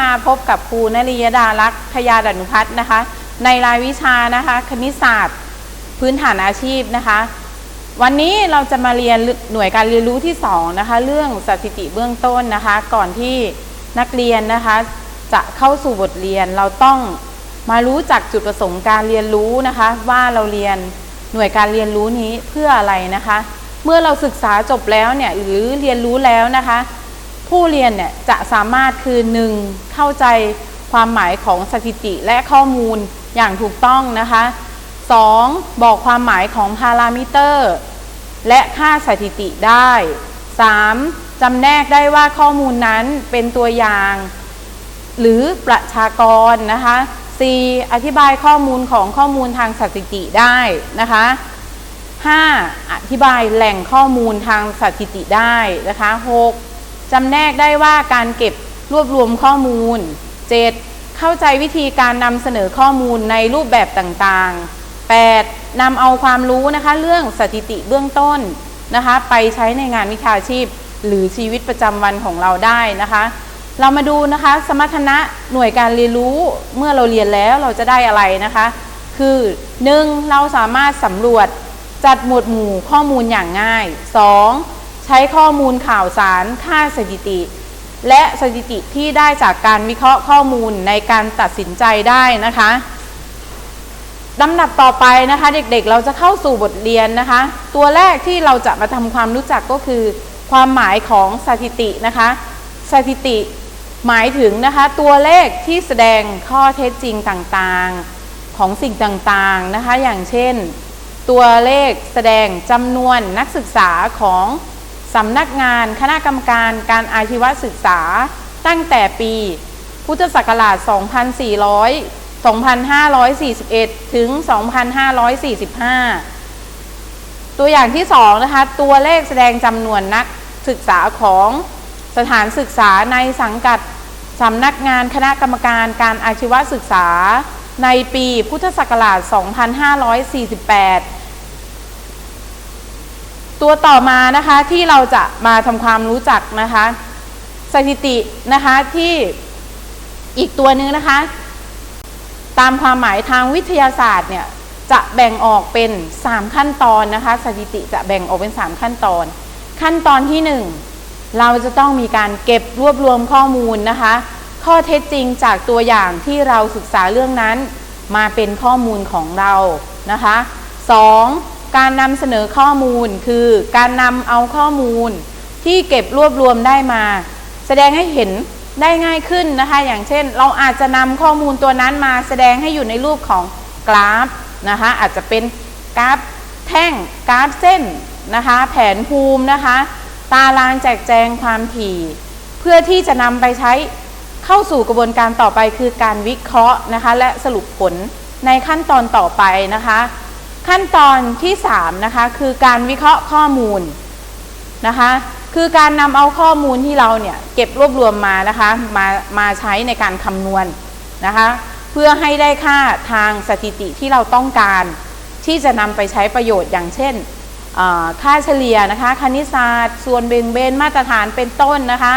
มาพบกับครูนริยดาลักษณ์พยาดันุพัฒน์นะคะ ในรายวิชานะคะ คณิตศาสตร์ พื้นฐานอาชีพนะคะ วันนี้เราจะมาเรียนหน่วยการเรียนรู้ที่2นะคะ เรื่องสถิติเบื้องต้นนะคะ ก่อนที่นักเรียนนะคะ จะเข้าสู่บทเรียนเราต้องมารู้จักจุดประสงค์การเรียนรู้นะคะ ว่าเราเรียนหน่วยการเรียนรู้นี้เพื่ออะไรนะคะ เมื่อเราศึกษาจบแล้วเนี่ยหรือเรียนรู้แล้วนะคะ ผู้เรียนเนี่ยจะสามารถคือหนึ่งเข้าใจความหมายของสถิติและข้อมูลอย่างถูกต้องนะคะ 2. บอกความหมายของพารามิเตอร์ และค่าสถิติได้ 3. จำแนกได้ว่าข้อมูลนั้นเป็นตัวอย่าง หรือประชากรนะคะ 4. อธิบายข้อมูลของข้อมูลทางสถิติได้นะคะ 5. อธิบายแหล่งข้อมูลทางสถิติได้นะคะ 6. จำแนกได้ว่าการเก็บรวบรวมข้อมูล 7. เข้าใจวิธีการนำเสนอข้อมูลในรูปแบบต่างๆ 8. นำเอาความรู้นะคะเรื่องสถิติเบื้องต้นนะคะ ไปใช้ในงานวิชาชีพ หรือชีวิตประจำวันของเราได้นะคะ เรามาดูนะคะสมรรถนะหน่วยการเรียนรู้เมื่อเราเรียนแล้วเราจะได้อะไรนะคะ คือ 1. เราสามารถสำรวจจัดหมวดหมู่ข้อมูลอย่างง่าย 2. ใช้ข้อมูลข่าวสารค่าสถิติ และสถิติที่ได้จากการวิเคราะห์ข้อมูลในการตัดสินใจได้นะคะลำดับต่อไปนะคะเด็กๆเราจะเข้าสู่บทเรียนนะคะ ตัวแรกที่เราจะมาทำความรู้จักก็คือ ความหมายของสถิตินะคะ สถิติหมายถึงนะคะตัวเลขที่แสดงข้อเท็จจริงต่างๆของสิ่งต่างๆนะคะ อย่างเช่น ตัวเลขแสดงจำนวนนักศึกษาของ สำนักงานคณะกรรมการการอาชีวศึกษา ตั้งแต่ปี พุทธศักราช 2400 2541 ถึง 2545 ตัวอย่างที่ 2 นะคะ ตัวเลขแสดงจำนวนนักศึกษาของสถานศึกษาในสังกัดสำนักงานคณะกรรมการการอาชีวศึกษา ในปีพุทธศักราช 2548 ตัวต่อมานะคะที่เราจะมาทำความรู้จักนะคะ สถิตินะคะที่อีกตัวนึงนะคะ ตามความหมายทางวิทยาศาสตร์เนี่ยจะแบ่งออกเป็น 3 ขั้นตอนนะคะ สถิติจะแบ่งออกเป็น 3 ขั้นตอน ขั้นตอนที่ 1 เราจะต้องมีการเก็บรวบรวมข้อมูลนะคะ ข้อเท็จจริงจากตัวอย่างที่เราศึกษาเรื่องนั้น มาเป็นข้อมูลของเรานะคะ 2. การนำเสนอข้อมูลคือการนำเอาข้อมูลที่เก็บรวบรวมได้มา แสดงให้เห็นได้ง่ายขึ้นนะคะ อย่างเช่น เราอาจจะนำข้อมูลตัวนั้นมาแสดงให้อยู่ในรูปของกราฟนะคะอาจจะเป็นกราฟแท่งกราฟเส้นนะคะ แผนภูมินะคะ ตารางแจกแจงความถี่ เพื่อที่จะนำไปใช้เข้าสู่กระบวนการต่อไปคือการวิเคราะห์นะคะ และสรุปผลในขั้นตอนต่อไปนะคะ ขั้นตอนที่3นะคะคือการวิเคราะห์ข้อมูลนะคะคือการนำเอาข้อมูลที่เราเนี่ยเก็บรวบรวมมานะคะมามาใช้ในการคำนวณนะคะเพื่อให้ได้ค่าทางสถิติที่เราต้องการ ที่จะนำไปใช้ประโยชน์อย่างเช่นค่าเฉลี่ยนะคะคณิตศาสตร์ ส่วนเบ่งเบนมาตรฐานเป็นต้นนะคะ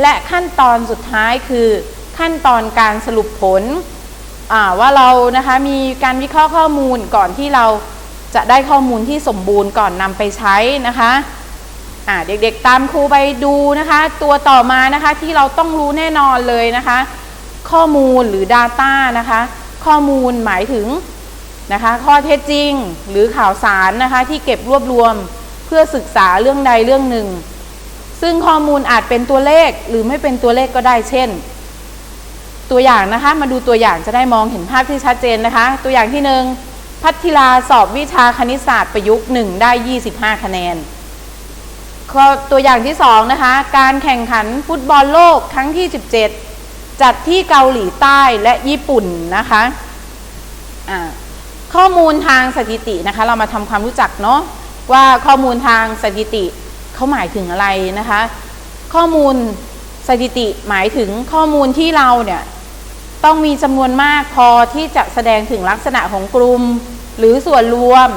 และขั้นตอนสุดท้ายคือขั้นตอนการสรุปผล ว่าเรานะคะมีการวิเคราะห์ข้อมูลก่อนที่เราจะได้ข้อมูลที่สมบูรณ์ก่อนนำไปใช้นะคะเด็กๆตามครูไปดูนะคะ ตัวต่อมานะคะที่เราต้องรู้แน่นอนเลยนะคะ ข้อมูลหรือ Data นะคะ ข้อมูลหมายถึงนะคะ ข้อเท็จจริงหรือข่าวสารนะคะที่เก็บรวบรวมเพื่อศึกษาเรื่องใดเรื่องหนึ่ง ซึ่งข้อมูลอาจเป็นตัวเลขหรือไม่เป็นตัวเลขก็ได้เช่น ตัวอย่างนะคะ มาดูตัวอย่างจะได้มองเห็นภาพที่ชัดเจนนะคะ ตัวอย่างที่หนึ่งพัทิลาสอบวิชาคณิตศาสตร์ประยุกต์ 1 ได้ 25 คะแนนตัวอย่างที่2นะคะ การแข่งขันฟุตบอลโลกครั้งที่ 17 จัดที่เกาหลีใต้และญี่ปุ่นนะคะข้อมูลทางสถิตินะคะ เรามาทำความรู้จักเนาะว่าข้อมูลทางสถิติเขาหมายถึงอะไรนะคะ ข้อมูลสถิติหมายถึงข้อมูลที่เราเนี่ย ต้องมีจำนวนมากพอที่จะแสดงถึงลักษณะของกลุ่ม หรือส่วนรวม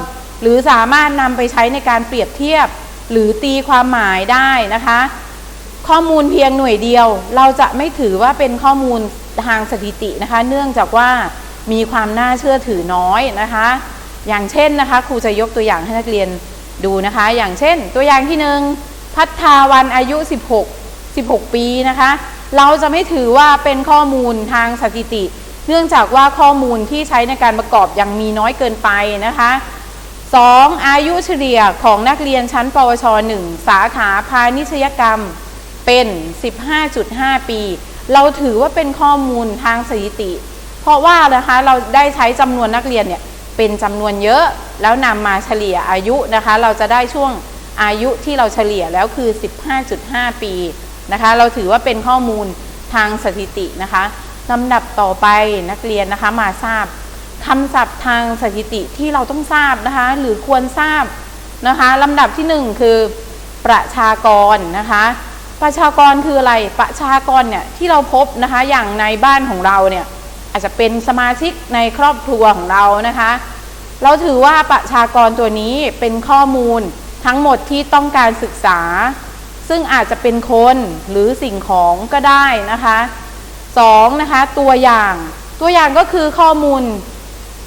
หรือสามารถนำไปใช้ในการเปรียบเทียบ หรือตีความหมายได้นะคะ ข้อมูลเพียงหน่วยเดียว เราจะไม่ถือว่าเป็นข้อมูลทางสถิตินะคะ เนื่องจากว่ามีความน่าเชื่อถือน้อยนะคะ อย่างเช่นนะคะครูจะยกตัวอย่างให้นักเรียนดูนะคะ อย่างเช่น ตัวอย่างที่หนึ่งพัฒาวันอายุ 16 16 ปีนะคะ เราจะไม่ถือว่าเป็นข้อมูลทางสถิติ เนื่องจากว่าข้อมูลที่ใช้ในการประกอบยังมีน้อยเกินไปนะคะ 2. อายุเฉลี่ยของนักเรียนชั้น ปวช 1 สาขาพาณิชยกรรมเป็น 15.5 ปี เราถือว่าเป็นข้อมูลทางสถิติ เพราะว่านะคะเราได้ใช้จำนวนนักเรียนเนี่ยเป็นจำนวนเยอะแล้วนำมาเฉลี่ยอายุนะคะ เราจะได้ช่วงอายุที่เราเฉลี่ยแล้วคือ 15.5 ปี นะคะ เราถือว่าเป็นข้อมูลทางสถิตินะคะลำดับต่อไปนักเรียนนะคะมาทราบคำศัพท์ทางสถิติที่เราต้องทราบนะคะ หรือควรทราบนะคะลำดับที่หนึ่งคือประชากรนะคะ ประชากรคืออะไรประชากรเนี่ยที่เราพบนะคะอย่างในบ้านของเราเนี่ยอาจจะเป็นสมาชิกในครอบครัวของเรานะคะ เราถือว่าประชากรตัวนี้เป็นข้อมูลทั้งหมดที่ต้องการศึกษา ซึ่งอาจจะเป็นคนหรือสิ่งของก็ได้นะคะสองนะคะตัวอย่างตัวอย่างก็คือข้อมูล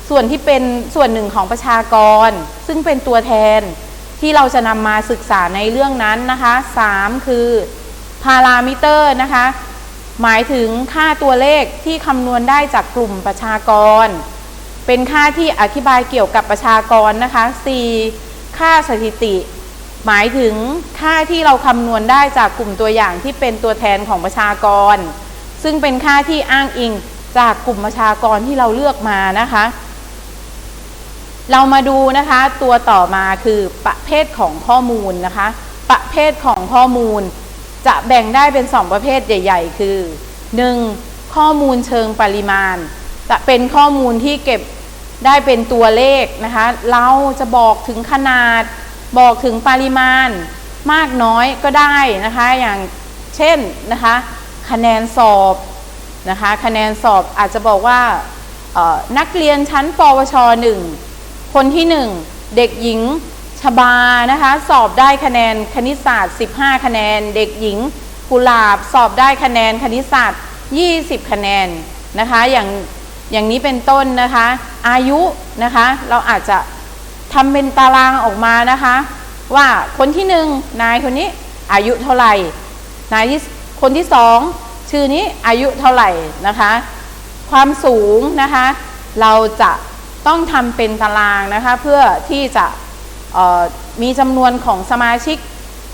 ส่วนที่เป็นส่วนหนึ่งของประชากร ซึ่งเป็นตัวแทนที่เราจะนำมาศึกษาในเรื่องนั้นนะคะ3คือพารามิเตอร์นะคะ หมายถึงค่าตัวเลขที่คำนวณได้จากกลุ่มประชากร เป็นค่าที่อธิบายเกี่ยวกับประชากรนะคะ 4. ค่าสถิติ หมายถึงค่าที่เราคำนวณได้จากกลุ่มตัวอย่างที่เป็นตัวแทนของประชากร ซึ่งเป็นค่าที่อ้างอิงจากกลุ่มประชากรที่เราเลือกมานะคะ เรามาดูนะคะ ตัวต่อมาคือประเภทของข้อมูลนะคะ ประเภทของข้อมูล จะแบ่งได้เป็น 2 ประเภทใหญ่ ๆ คือ 1. ข้อมูลเชิงปริมาณ จะเป็นข้อมูลที่เก็บได้เป็นตัวเลขนะคะ เราจะบอกถึงขนาด บอกถึงปริมาณมากน้อยก็ได้นะคะ อย่างเช่นนะคะ คะแนนสอบนะคะ คะแนนสอบอาจจะบอกว่านักเรียนชั้นปวช 1 คนที่ 1 เด็กหญิงชบานะคะ สอบได้คะแนนคณิตศาสตร์ 15 คะแนน เด็กหญิงกุหลาบสอบได้คะแนนคณิตศาสตร์ 20 คะแนนนะคะ อย่างอย่างนี้เป็นต้นนะคะ อายุนะคะ เราอาจจะ ทำเป็นตารางออกมานะคะ ว่าคนที่หนึ่งนายคนนี้อายุเท่าไหร่ นายที่คนที่สองชื่อนี้อายุเท่าไหร่นะคะ ความสูงนะคะ เราจะต้องทำเป็นตารางนะคะ เพื่อที่จะมีจำนวนของสมาชิก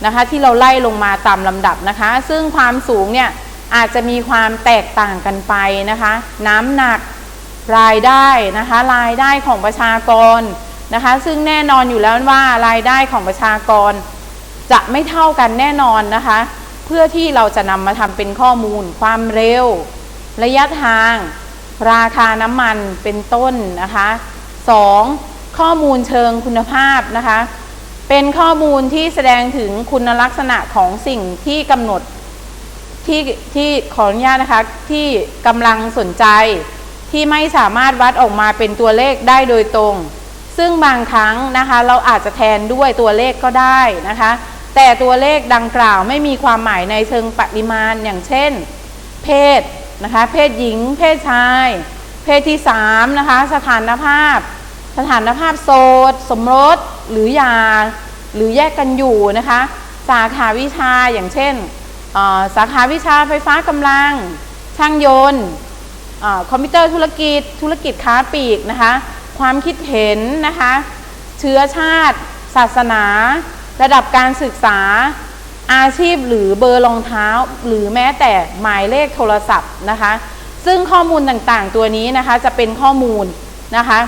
นะคะ ที่เราไล่ลงมาตามลำดับนะคะ ซึ่งความสูงเนี่ยอาจจะมีความแตกต่างกันไปนะคะ น้ำหนักรายได้นะคะ รายได้ของประชากร นะคะ ซึ่งแน่นอนอยู่แล้วว่ารายได้ของประชากร จะไม่เท่ากันแน่นอนนะคะ เพื่อที่เราจะนำมาทำเป็นข้อมูล ความเร็ว ระยะทาง ราคาน้ำมันเป็นต้นนะคะ 2. ข้อมูลเชิงคุณภาพนะคะ เป็นข้อมูลที่แสดงถึงคุณลักษณะของสิ่งที่กำหนดที่ที่ขออนุญาตนะคะที่กำลังสนใจที่ไม่สามารถวัดออกมาเป็นตัวเลขได้โดยตรง ซึ่งบางครั้งนะคะเราอาจจะแทนด้วยตัวเลขก็ได้นะคะ แต่ตัวเลขดังกล่าวไม่มีความหมายในเชิงปริมาณอย่างเช่น เพศนะคะ เพศหญิง เพศชาย เพศที่3นะคะสถานภาพ สถานภาพโสดสมรสหรือหยาหรือแยกกันอยู่นะคะ สาขาวิชาอย่างเช่นสาขาวิชาไฟฟ้ากำลัง ช่างยนต์อคอมพิวเตอร์ธุรกิจธุรกิจค้าปลีกนะคะ ความคิดเห็นนะคะ เชื้อชาติ ศาสนา ระดับการศึกษา อาชีพหรือเบอร์รองเท้า หรือแม้แต่หมายเลขโทรศัพท์นะคะ ซึ่งข้อมูลต่างๆ ตัวนี้นะคะจะเป็นข้อมูลนะคะ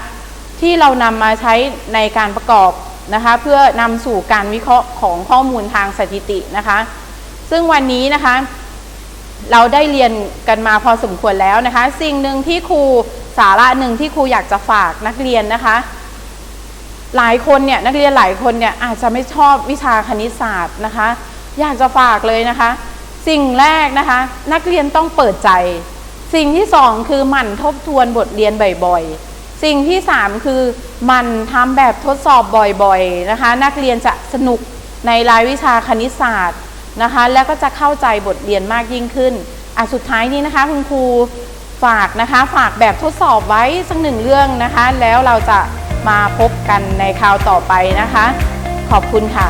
ที่เรานำมาใช้ในการประกอบนะคะ เพื่อนำสู่การวิเคราะห์ของข้อมูลทางสถิตินะคะ ซึ่งวันนี้นะคะ เราได้เรียนกันมาพอสมควรแล้วนะคะ สิ่งหนึ่งที่ครู สาระหนึ่งที่ครูอยากจะฝากนักเรียนนะคะ หลายคนเนี่ยนักเรียนหลายคนเนี่ยอาจจะไม่ชอบวิชาคณิตศาสตร์นะคะ อยากจะฝากเลยนะคะ สิ่งแรกนะคะ นักเรียนต้องเปิดใจ สิ่งที่สองคือหมั่นทบทวนบทเรียนบ่อยๆสิ่งที่สามคือหมั่นทำแบบทดสอบบ่อยๆนะคะ นักเรียนจะสนุกในรายวิชาคณิตศาสตร์นะคะ แล้วก็จะเข้าใจบทเรียนมากยิ่งขึ้นอะสุดท้ายนี้นะคะ คุณครู ฝากนะคะฝากแบบทดสอบไว้สักหนึ่งเรื่องนะคะ แล้วเราจะมาพบกันในคราวต่อไปนะคะ ขอบคุณค่ะ